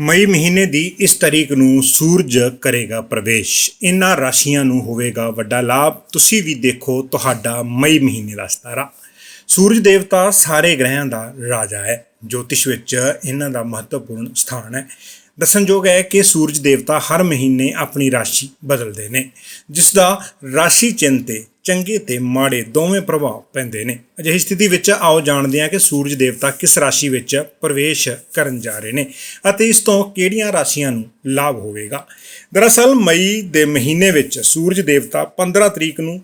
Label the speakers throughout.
Speaker 1: ਮਈ ਮਹੀਨੇ ਦੀ ਇਸ ਤਾਰੀਖ ਨੂੰ ਸੂਰਜ ਕਰੇਗਾ ਪ੍ਰਵੇਸ਼। ਇਨ੍ਹਾਂ ਰਾਸ਼ੀਆਂ ਨੂੰ ਹੋਵੇਗਾ ਵੱਡਾ ਲਾਭ। ਤੁਸੀਂ ਵੀ ਦੇਖੋ ਤੁਹਾਡਾ ਮਈ ਮਹੀਨੇ ਦਾ ਸਤਾਰਾ। ਸੂਰਜ ਦੇਵਤਾ ਸਾਰੇ ਗ੍ਰਹਿਆਂ ਦਾ ਰਾਜਾ ਹੈ। ਜੋਤਿਸ਼ ਵਿੱਚ ਇਹਨਾਂ ਦਾ ਮਹੱਤਵਪੂਰਨ ਸਥਾਨ ਹੈ। ਦੱਸਣਯੋਗ ਹੈ ਕਿ ਸੂਰਜ ਦੇਵਤਾ ਹਰ ਮਹੀਨੇ ਆਪਣੀ ਰਾਸ਼ੀ ਬਦਲਦੇ ਨੇ। ਜਿਸ ਦਾ ਰਾਸ਼ੀ ਚਿੰਨ੍ਹ ਤੇ ਚੰਗੇ ਤੇ ਮਾੜੇ ਦੋਵੇਂ ਪ੍ਰਭਾਵ ਪੈਂਦੇ ਨੇ। ਅਜਿਹੀ ਸਥਿਤੀ ਵਿੱਚ ਆਓ ਜਾਣਦੇ ਹਾਂ ਕਿ ਸੂਰਜ ਦੇਵਤਾ ਕਿਸ ਰਾਸ਼ੀ ਵਿੱਚ ਪ੍ਰਵੇਸ਼ ਕਰਨ ਜਾ ਰਹੇ ਨੇ ਅਤੇ ਇਸ ਤੋਂ ਕਿਹੜੀਆਂ ਰਾਸ਼ੀਆਂ ਨੂੰ ਲਾਭ ਹੋਵੇਗਾ। ਦਰਅਸਲ ਮਈ ਦੇ ਮਹੀਨੇ ਵਿੱਚ ਸੂਰਜ ਦੇਵਤਾ 15 ਤਰੀਕ ਨੂੰ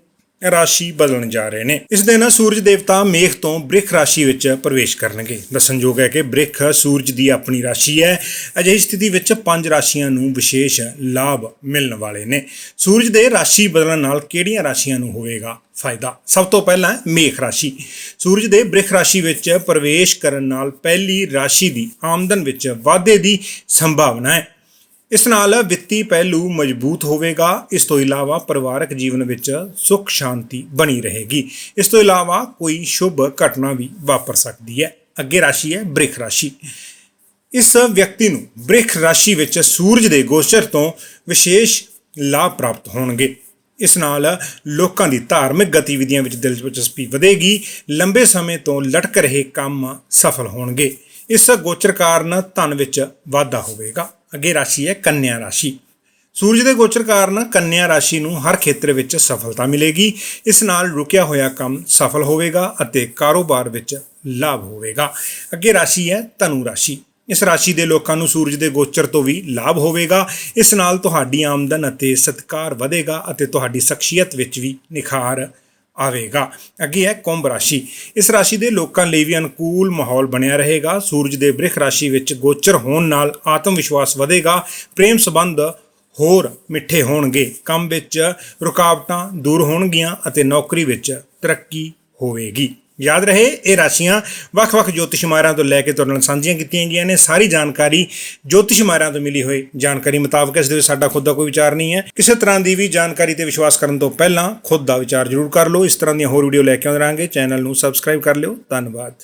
Speaker 1: ਰਾਸ਼ੀ ਬਦਲਣ ਜਾ ਰਹੇ ਨੇ। ਇਸ ਦਿਨ ਸੂਰਜ ਦੇਵਤਾ ਮੇਖ ਤੋਂ ਬ੍ਰਿਖ ਰਾਸ਼ੀ ਵਿੱਚ ਪ੍ਰਵੇਸ਼ ਕਰਨਗੇ। ਦੱਸਣਯੋਗ ਹੈ ਕਿ ਬ੍ਰਿਖ ਸੂਰਜ ਦੀ ਆਪਣੀ ਰਾਸ਼ੀ ਹੈ। ਅਜਿਹੀ ਸਥਿਤੀ ਵਿੱਚ ਪੰਜ ਰਾਸ਼ੀਆਂ ਨੂੰ ਵਿਸ਼ੇਸ਼ ਲਾਭ ਮਿਲਣ ਵਾਲੇ ਨੇ। ਸੂਰਜ ਦੇ ਰਾਸ਼ੀ ਬਦਲਣ ਨਾਲ ਕਿਹੜੀਆਂ ਰਾਸ਼ੀਆਂ ਨੂੰ ਹੋਵੇਗਾ ਫਾਇਦਾ? ਸਭ ਤੋਂ ਪਹਿਲਾਂ ਮੇਖ ਰਾਸ਼ੀ। ਸੂਰਜ ਦੇ ਬ੍ਰਿਖ ਰਾਸ਼ੀ ਵਿੱਚ ਪ੍ਰਵੇਸ਼ ਕਰਨ ਨਾਲ ਪਹਿਲੀ ਰਾਸ਼ੀ ਦੀ ਆਮਦਨ ਵਿੱਚ ਵਾਧੇ ਦੀ ਸੰਭਾਵਨਾ ਹੈ। ਇਸ ਨਾਲ ਵਿੱਤੀ ਪਹਿਲੂ ਮਜ਼ਬੂਤ ਹੋਵੇਗਾ। ਇਸ ਤੋਂ ਇਲਾਵਾ ਪਰਿਵਾਰਕ ਜੀਵਨ ਵਿੱਚ ਸੁੱਖ ਸ਼ਾਂਤੀ ਬਣੀ ਰਹੇਗੀ। ਇਸ ਤੋਂ ਇਲਾਵਾ ਕੋਈ ਸ਼ੁਭ ਘਟਨਾ ਵੀ ਵਾਪਰ ਸਕਦੀ ਹੈ। ਅੱਗੇ ਰਾਸ਼ੀ ਹੈ ਬ੍ਰਿਖ ਰਾਸ਼ੀ। ਇਸ ਵਿਅਕਤੀ ਨੂੰ ਬ੍ਰਿਖ ਰਾਸ਼ੀ ਵਿੱਚ ਸੂਰਜ ਦੇ ਗੋਚਰ ਤੋਂ ਵਿਸ਼ੇਸ਼ ਲਾਭ ਪ੍ਰਾਪਤ ਹੋਣਗੇ। ਇਸ ਨਾਲ ਲੋਕਾਂ ਦੀ ਧਾਰਮਿਕ ਗਤੀਵਿਧੀਆਂ ਵਿੱਚ ਦਿਲਚਸਪੀ ਵਧੇਗੀ। ਲੰਬੇ ਸਮੇਂ ਤੋਂ ਲਟਕ ਰਹੇ ਕੰਮ ਸਫਲ ਹੋਣਗੇ। ਇਸ ਗੋਚਰ ਕਾਰਨ ਧਨ ਵਿੱਚ ਵਾਧਾ ਹੋਵੇਗਾ। ਅੱਗੇ ਰਾਸ਼ੀ ਹੈ ਕੰਨਿਆ ਰਾਸ਼ੀ। ਸੂਰਜ ਦੇ ਗੋਚਰ ਕਾਰਨ ਕੰਨਿਆ ਰਾਸ਼ੀ ਨੂੰ ਹਰ ਖੇਤਰ ਵਿੱਚ ਸਫਲਤਾ ਮਿਲੇਗੀ। ਇਸ ਨਾਲ ਰੁਕਿਆ ਹੋਇਆ ਕੰਮ ਸਫਲ ਹੋਵੇਗਾ ਅਤੇ ਕਾਰੋਬਾਰ ਵਿੱਚ ਲਾਭ ਹੋਵੇਗਾ। ਅੱਗੇ ਰਾਸ਼ੀ ਹੈ ਧਨੂ ਰਾਸ਼ੀ। ਇਸ ਰਾਸ਼ੀ ਦੇ ਲੋਕਾਂ ਨੂੰ ਸੂਰਜ ਦੇ ਗੋਚਰ ਤੋਂ ਵੀ ਲਾਭ ਹੋਵੇਗਾ। ਇਸ ਨਾਲ ਤੁਹਾਡੀ ਆਮਦਨ ਅਤੇ ਸਤਕਾਰ ਵਧੇਗਾ ਅਤੇ ਤੁਹਾਡੀ ਸ਼ਖਸੀਅਤ ਵਿੱਚ ਵੀ ਨਿਖਾਰ ਆਵੇਗਾ। ਅੱਗੇ ਹੈ ਕੁੰਭ ਰਾਸ਼ੀ। ਇਸ ਰਾਸ਼ੀ ਦੇ ਲੋਕਾਂ ਲਈ ਵੀ ਅਨੁਕੂਲ ਮਾਹੌਲ ਬਣਿਆ ਰਹੇਗਾ। ਸੂਰਜ ਦੇ ਬ੍ਰਿਖ ਰਾਸ਼ੀ ਵਿੱਚ ਗੋਚਰ ਹੋਣ ਨਾਲ ਆਤਮ ਵਿਸ਼ਵਾਸ ਵਧੇਗਾ। ਪ੍ਰੇਮ ਸੰਬੰਧ ਹੋਰ ਮਿੱਠੇ ਹੋਣਗੇ। ਕੰਮ ਵਿੱਚ ਰੁਕਾਵਟਾਂ ਦੂਰ ਹੋਣਗੀਆਂ ਅਤੇ ਨੌਕਰੀ ਵਿੱਚ ਤਰੱਕੀ ਹੋਵੇਗੀ। ਯਾਦ ਰਹੇ, ਇਹ ਰਾਸ਼ੀਆਂ ਵੱਖ-ਵੱਖ ਜੋਤਿਸ਼ ਮਾਹਿਰਾਂ ਤੋਂ ਲੈ ਕੇ ਤੁਹਾਡੇ ਨਾਲ ਸਾਂਝੀਆਂ ਕੀਤੀਆਂ ਗਈਆਂ ਨੇ। ਸਾਰੀ ਜਾਣਕਾਰੀ ਜੋਤਿਸ਼ ਮਾਹਿਰਾਂ ਤੋਂ ਮਿਲੀ ਹੋਈ ਜਾਣਕਾਰੀ ਮੁਤਾਬਕ ਇਸ ਦੇ ਵਿੱਚ ਸਾਡਾ ਖੁਦ ਦਾ ਕੋਈ ਵਿਚਾਰ ਨਹੀਂ ਹੈ। ਕਿਸੇ ਤਰ੍ਹਾਂ ਦੀ ਵੀ ਜਾਣਕਾਰੀ ਤੇ ਵਿਸ਼ਵਾਸ ਕਰਨ ਤੋਂ ਪਹਿਲਾਂ ਖੁਦ ਦਾ ਵਿਚਾਰ ਜ਼ਰੂਰ ਕਰ ਲਓ। ਇਸ ਤਰ੍ਹਾਂ ਦੀਆਂ ਹੋਰ ਵੀਡੀਓ ਲੈ ਕੇ ਆਉਂਦੇ ਰਹਾਂਗੇ। ਚੈਨਲ ਨੂੰ ਸਬਸਕ੍ਰਾਈਬ ਕਰ ਲਿਓ। ਧੰਨਵਾਦ।